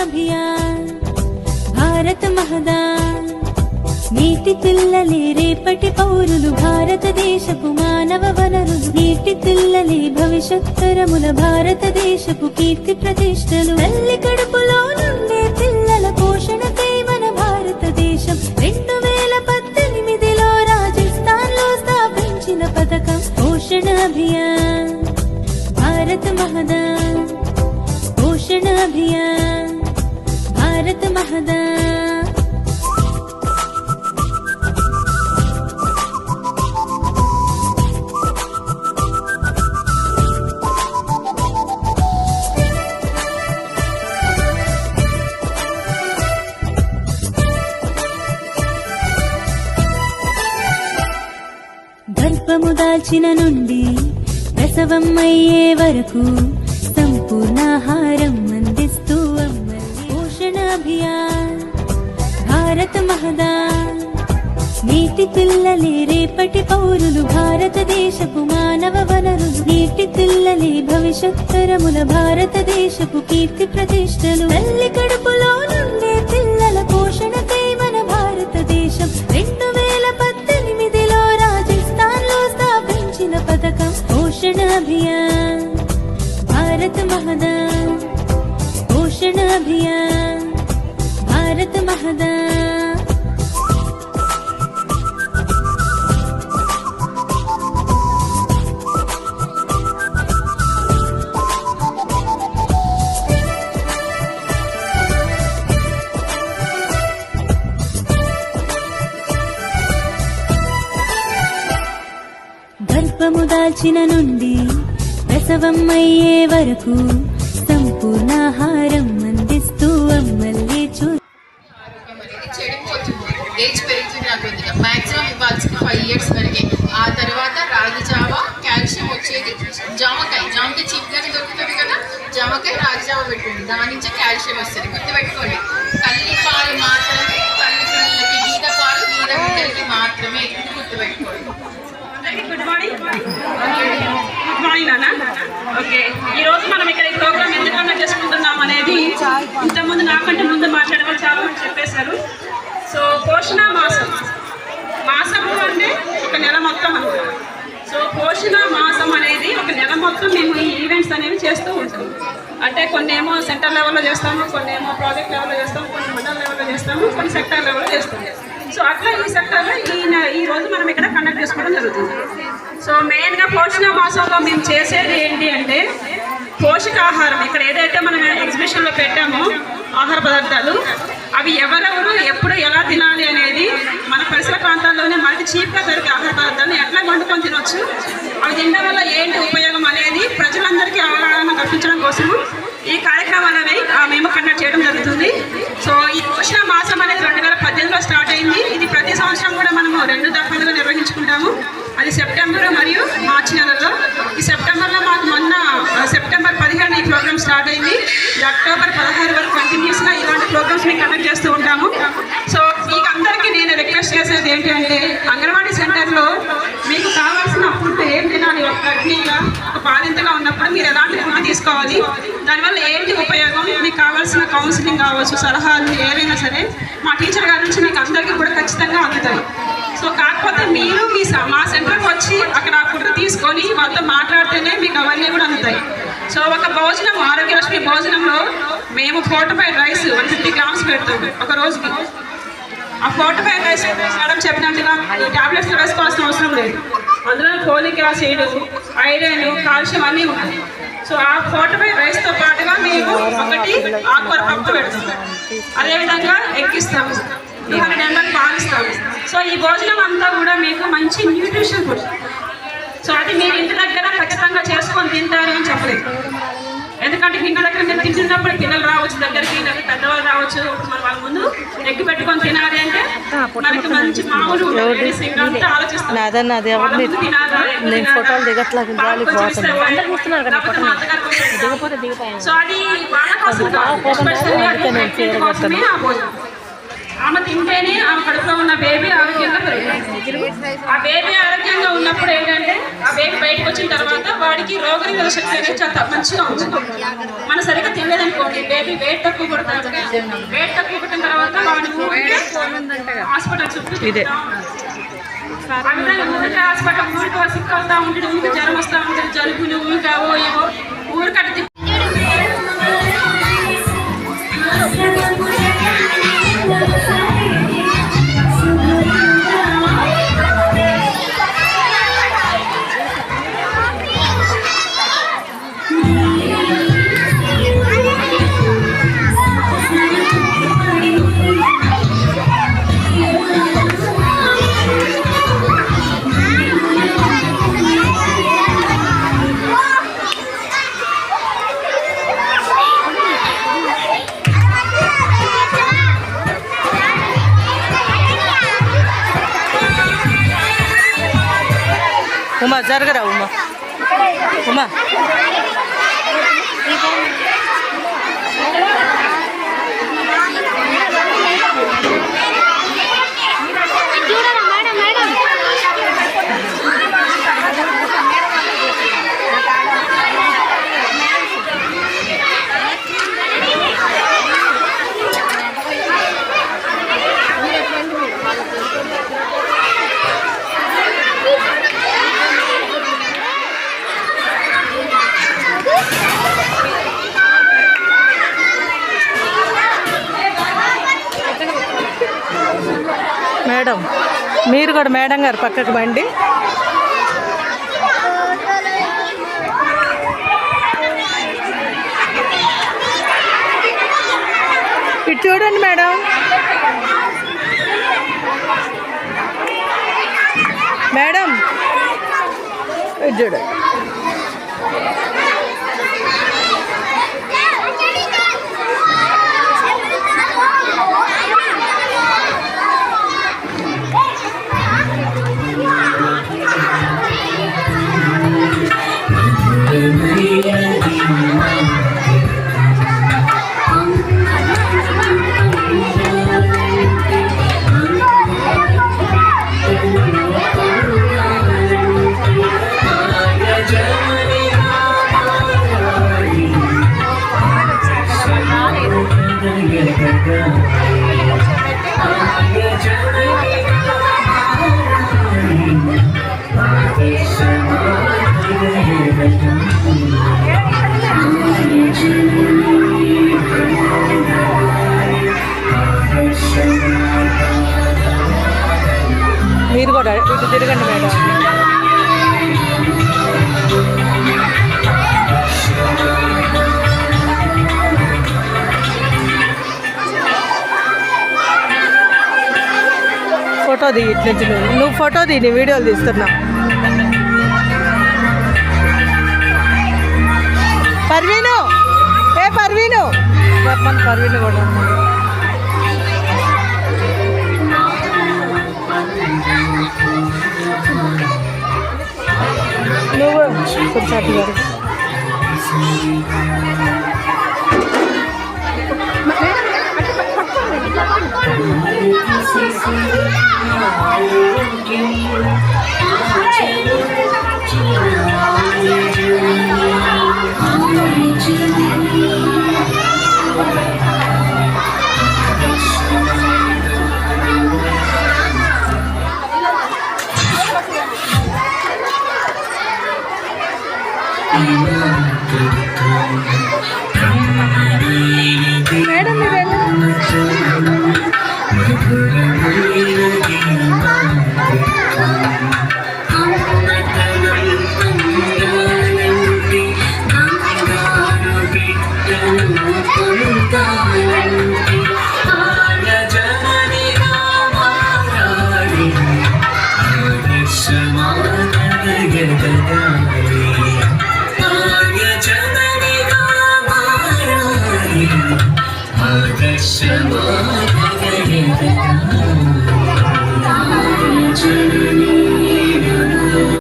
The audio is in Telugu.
అభియాన్ భారత మహదాన్. నీటి పిల్లలే రేపటి పౌరులు భారతదేశపు మానవ వనరులు నీటి పిల్లలే భవిష్యత్ తరముల భారతదేశపు కీర్తి ప్రతిష్టలు. తల్లి కడుపులో నుండే పిల్లల పోషణకై మన భారతదేశం. రెండు వేల పద్దెనిమిదిలో రాజస్థాన్లో స్థాపించిన పథకం. పోషణ అభియాన్ భారత మహదాన్. పోషణ అభియాన్. భారత మహదా. గర్భము దాల్చిన నుండి ప్రసవం అయ్యే వరకు సంపూర్ణాహారం అందిస్తూ అభియాన్ భారత మహదాన్. నీటి పిల్లలే రేపటి పౌరులు భారతదేశపు మానవ వనరులు. నీటి పిల్లలే భవిష్యత్ తరముల భారతదేశపు కీర్తి ప్రతిష్టలు. తల్లి కడుపులో నుండే పిల్లల పోషణకై మన భారతదేశం. రెండు వేల పద్దెనిమిదిలో రాజస్థాన్లో స్థాపించిన పథకం. పోషణ అభియాన్ భారత మహదాన్. పోషణ అభియాన్. భారత మహదా. గర్భము దాల్చిన నుండి ప్రసవం అయ్యే వరకు సంపూర్ణాహారం అందిస్తూ అమ్మల. ఫైవ్ ఇయర్స్ వరకే. ఆ తర్వాత రాగి జావ కాల్షియం వచ్చేది జామకాయ. జామకాయ చీప్గానే దొరుకుతుంది కదా? జామకాయ రాగి జావ పెట్టండి దాని నుంచి కాల్షియం వస్తుంది. గుర్తుపెట్టుకోండి. కల్లి పాలు మాత్రమే మేము ఈ ఈవెంట్స్ అనేవి చేస్తూ ఉంటాము అంటే కొన్ని ఏమో సెంటర్ లెవెల్లో చేస్తాము కొన్ని ఏమో ప్రాజెక్ట్ లెవెల్లో చేస్తాము కొన్ని మండల లెవెల్లో చేస్తాము కొన్ని సెక్టర్ లెవెల్లో చేస్తాము. సో అట్లా ఈ సెక్టర్లో ఈ ఈ రోజు మనం ఇక్కడ కండక్ట్ చేసుకోవడం జరుగుతుంది. సో మెయిన్గా పోషణ మాసంలో మేము చేసేది ఏంటి అంటే పోషకాహారం. ఇక్కడ ఏదైతే మనం ఎగ్జిబిషన్లో పెట్టామో ఆహార పదార్థాలు అవి ఎవరెవరు ఎప్పుడు ఎలా తినాలి అనేది మన పరిసర ప్రాంతాల్లోనే మనకి చీప్గా దొరికే ఆహార పదార్థాలను ఎట్లా వండుకొని తినొచ్చు అవి తినడం వల్ల ఏంటి ఉపయోగం అనేది ప్రజలందరికీ అవగాహన కల్పించడం కోసము ఈ కార్యక్రమాలు అనేవి ని కండక్ట్ చేస్తూ ఉంటాము. సో మీకు అందరికీ నేను రిక్వెస్ట్ చేసేది ఏంటంటే అంగన్వాడీ సెంటర్లో మీకు కావాల్సిన ఫుడ్ ఏం తినాలి? ఒక గర్భిణీగా ఒక బాధింతగా ఉన్నప్పుడు మీరు ఎలాంటి ఫుడ్ తీసుకోవాలి? దానివల్ల ఏంటి ఉపయోగం? మీకు కావాల్సిన కౌన్సిలింగ్ కావచ్చు సలహాలు ఏవైనా సరే మా టీచర్ గారి నుంచి మీకు అందరికీ కూడా ఖచ్చితంగా అందుతాయి. సో కాకపోతే మీరు మీ స- మా సెంటర్కి వచ్చి అక్కడ ఆ ఫుడ్ తీసుకొని వాళ్ళతో మాట్లాడితేనే మీకు అవన్నీ కూడా అందుతాయి. సో ఒక భోజనం ఆరోగ్యలక్ష్మి భోజనంలో మేము fortified rice one fifty grams పెడతాం ఒక రోజుకి. ఆ ఫోర్టిఫైడ్ రైస్ మేడం చెప్పినట్టుగా టాబ్లెట్స్ వేసుకోవాల్సిన అవసరం లేదు. అందులో ఫోలిక్ యాసిడ్ ఐరన్ కాల్షియం అన్నీ ఉంటాయి. సో ఆ ఫోర్టిఫైడ్ రైస్తో పాటుగా మేము ఒకటి ఆకుకూర పప్పు పెడతాం. అదేవిధంగా ఎక్కిస్తాము. టూ హండ్రెడ్ ఎంఎల్ పాలిస్తాము సో ఈ భోజనం అంతా కూడా మీకు మంచి న్యూట్రిషన్ ఫుడ్ సో అది మీరు ఇంటి దగ్గర ఖచ్చితంగా చేసుకొని తింటారు అని చెప్పలేదు. ఎందుకంటే ఇంటి దగ్గర మీరు తింటున్నప్పుడు పిల్లలు రావచ్చు దగ్గరికి లేదా పెద్దవాళ్ళు రావచ్చు మన వాళ్ళ ముందు ఎగ్గు పెట్టుకొని తినాలి అంటే మనకి మంచి మామూలు నేను ఫోటోలు దిగట్లేదు, గాలి పోతుంది. అందరు చూస్తున్నారు కదా దిగపోతే దిగిపోయాను. సో అది వాళ్ళ కోసం అందుకే నేను. ఆమె తింటేనే ఆమె కడుపులో ఉన్న బేబీ ఆరోగ్యంగా పెరుగుతుంది. ఆ బేబీ ఆరోగ్యంగా ఉన్నప్పుడు ఏంటంటే ఆ బేబీ బయటకు వచ్చిన తర్వాత వాడికి రోగనిరోధక శక్తి అనేది చాలా మంచిగా ఉంటుంది. మనం సరిగ్గా తినలేదనుకోండి బేబీ వెయిట్ తక్కువ పడతాడు వెయిట్ తక్కువ పట్టిన తర్వాత వాడిని హాస్పిటల్ చుట్టూ హాస్పిటల్ ఊరికే సిక్ అవుతా ఉంటాడు ఊరికి జ్వరం వస్తూ ఉంటుంది జలుబులు అవో ఏవో ఊరికట్ట ఉమా జరగరా ఉమా? ఉమా? మేడం మీరు కూడా మేడం గారు పక్కకు బండి ఇటు చూడండి మేడం. మేడం ఇటు చూడండి. మీరు కూడా ఇటు తిరగండి మేడం. ఫోటో దిగి ఇట్ల నుంచి నువ్వు. నువ్వు ఫోటో దిగి నీ వీడియోలు తీస్తున్నా. పర్వీను! ఏ పర్వీను? మన పర్వీను కూడా నువ్వు కొంచెం గారు మేడం మీరు